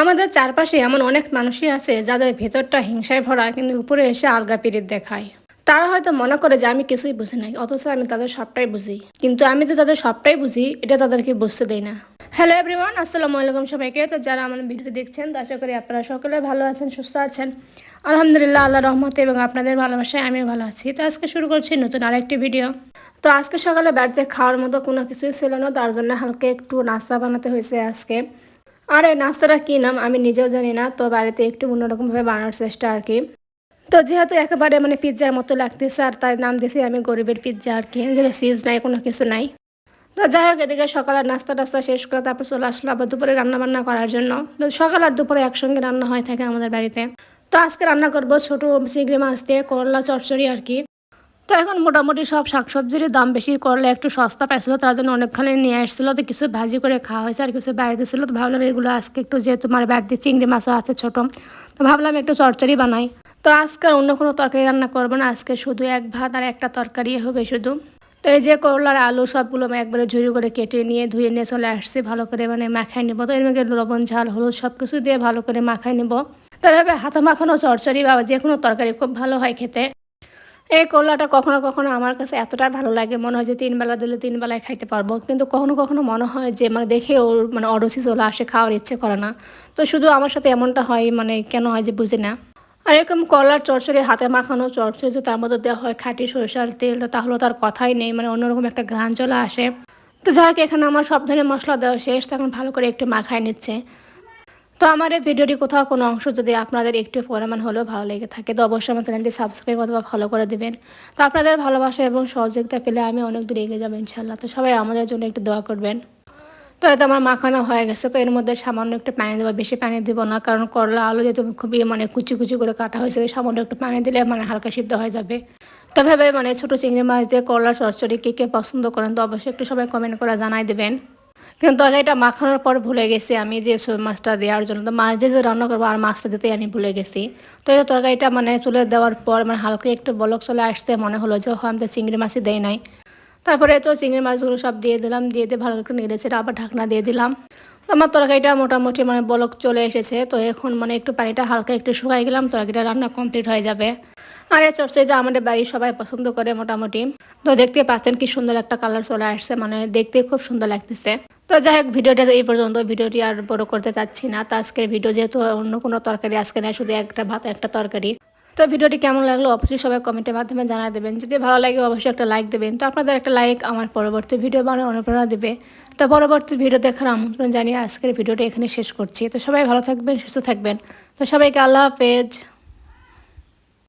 আমাদের চারপাশে এমন অনেক মানুষই আছে যাদের ভেতরটা হিংসায় ভরা কিন্তু উপরে এসে আলগা পিরিত দেখায়। তারা হয়তো মনে করে যে আমি কিছুই বুঝি নাই, অথচ আমি তাদের সবটাই বুঝি। কিন্তু আমি তো তাদের সবটাই বুঝি, এটা তাদেরকে বুঝতে দেই না। হ্যালো এভরিওয়ান আসসালামু আলাইকুম সবাইকে। তো যারা আমার ভিডিও দেখছেন, তো আশা করি আপনারা সকলে ভালো আছেন, সুস্থ আছেন। আলহামদুলিল্লাহ আল্লাহ রহমতে এবং আপনাদের ভালোবাসায় আমিও ভালো আছি। তো আজকে শুরু করছি নতুন আরেকটি ভিডিও। তো আজকে সকালে বাড়িতে খাওয়ার মতো কোনো কিছুই ছিল না, তার জন্য হালকা একটু নাস্তা বানাতে হয়েছে আজকে। আর এই নাস্তাটা কী নাম? আমি নিজেও জানি না, তো বাড়িতে একটু অন্যরকমভাবে বানানোর চেষ্টা আর কি। তো যেহেতু একেবারে মানে পিৎজার মতো লাগতেছে আর তাই নাম দিয়েছি আমি গরিবের পিৎজা আর কি, যেহেতু সিজ নাই, কোনো কিছু নাই। তো যাই হোক, এদিকে সকালের নাস্তা টাস্তা শেষ করে তারপর চলে আসলাম আবার দুপুরে রান্না বান্না করার জন্য। তো সকাল আর দুপুরে একসঙ্গে রান্না হয়ে থাকে আমাদের বাড়িতে। তো আজকে রান্না করব ছোটো চিংড়ি মাছ দিয়ে করলা চচ্চড়ি আর কি। তো এখন মোটামুটি সব শাকসবজিরই দাম বেশি করলে একটু সস্তা পাইছিল, তার জন্য অনেকখানি নিয়ে আসছিল। তো কিছু ভাজি করে খাওয়া হয়েছে আর কিছু বাইরে ছিল তো ভাবলাম এগুলো আজকে একটু যেহেতু আমার বাড়িতে চিংড়ি মাছও আছে ছোটো, তো ভাবলাম একটু চচ্চড়ি বানাই। তো আজকে অন্য কোনো তরকারি রান্না করব না, আজকে শুধু এক ভাত আর একটা তরকারি হবে শুধু। তো এই যে করলার আলু সবগুলো আমি একবারে ঝুড়ি করে কেটে নিয়ে ধুয়ে নিয়ে চলে আসছি, ভালো করে মানে মাখাই নেব। তো এর মধ্যে লবণ, ঝাল, হলুদ সব কিছু দিয়ে ভালো করে মাখাই নেব। তো এভাবে হাতে মাখানো চচ্চড়ি বা যে কোনো তরকারি খুব ভালো হয় খেতে। এই করলাটা কখনো কখনো আমার কাছে এতটাই ভালো লাগে, মনে হয় যে তিন বেলা দিলে তিন বেলায় খাইতে পারব। কিন্তু কখনো কখনো মনে হয় যে মানে দেখে ওর মানে অরুচি চলে আসে, খাওয়ার ইচ্ছে করে না। তো শুধু আমার সাথে এমনটা হয় মানে কেন হয় যে বুঝি না। আর এরকম কলার চরচড়ি হাতে মাখানো চরচড়ি যে তার মধ্যে দেওয়া হয় খাঁটি সরিষার তেল, তো তাহলে তার কথাই নেই মানে অন্যরকম একটা ঘ্রাণ চলে আসে। তো যাই হোক এখানে আমার সব ধরনের মশলা দেওয়া শেষ তখন ভালো করে একটু মাখায় নিচ্ছে। তো আমার এই ভিডিওটি কোথাও কোনো অংশ যদি আপনাদের একটু পরিমাণ হলেও ভালো লেগে থাকে, তো অবশ্যই আমার চ্যানেলটি সাবস্ক্রাইব অথবা ফলো করে দেবেন। তো আপনাদের ভালোবাসা এবং সহযোগিতা পেলে আমি অনেক দূর এগিয়ে যাব ইনশাল্লাহ তো সবাই আমাদের জন্য একটু দোয়া করবেন। তো এতো আমার মাখানো হয়ে গেছে, তো এর মধ্যে সামান্য একটু পানি দেবো, বেশি পানি দেবো না, কারণ করলা আলু যেহেতু খুবই মানে কুচি কুচি করে কাটা হয়েছে সামান্য একটু পানি দিলে মানে হালকা সিদ্ধ হয়ে যাবে। তো ভেবে মানে ছোটো চিংড়ি মাছ দিয়ে করলা চচ্চড়ি কে কে পছন্দ করেন, তো অবশ্যই একটু সবাই কমেন্ট করে জানাই দেবেন। কিন্তু তরকারিটা মাখানোর পর ভুলে গেছি আমি যে মাছটা দেওয়ার জন্য। তো মাছ দিয়ে রান্না করব আর মাছটা দিতে আমি ভুলে গেছি। তো এই তরকারিটা মানে চুলে দেওয়ার পর মানে হালকা একটু বলক চলে আসতে মনে হলো যে আমি তো চিংড়ি মাছই দেয় নাই। তারপরে তো চিংড়ি মাছগুলো সব দিয়ে দিলাম, দিয়ে দিয়ে ভালো করে নেড়েছে আবার ঢাকনা দিয়ে দিলাম। তো আমার তরকারিটা মোটামুটি মানে বলক চলে এসেছে। তো এখন মানে একটু পানিটা হালকা একটু শুকাই গেলাম, তরকারিটা রান্না কমপ্লিট হয়ে যাবে। আর এই চর্চাটা আমাদের বাড়ির সবাই পছন্দ করে মোটামুটি। তো দেখতে পাচ্ছেন কি সুন্দর একটা কালার চলে আসছে মানে দেখতে খুব সুন্দর লাগতেছে। তো যাই হোক, ভিডিওটা এই পর্যন্ত। ভিডিওটি আর বড় করতে চাচ্ছি না। তো আজকের ভিডিও যেহেতু অন্য কোনো তরকারি, আজকে নেয় শুধু একটা ভাত, একটা তরকারি। তো ভিডিওটি কেমন লাগল অবশ্যই সবাই কমেন্টের মাধ্যমে জানা দেবেন। যদি ভালো লাগে অবশ্যই একটা লাইক দেবেন। তো আপনাদের একটা লাইক আমার পরবর্তী ভিডিও বানায় অনুপ্রেরণা দেবে। তো পরবর্তী ভিডিও দেখার আমন্ত্রণ জানিয়ে আজকের ভিডিওটি এখানে শেষ করছি। তো সবাই ভালো থাকবেন, সুস্থ থাকবেন। তো সবাইকে আল্লাহ হাফেজ।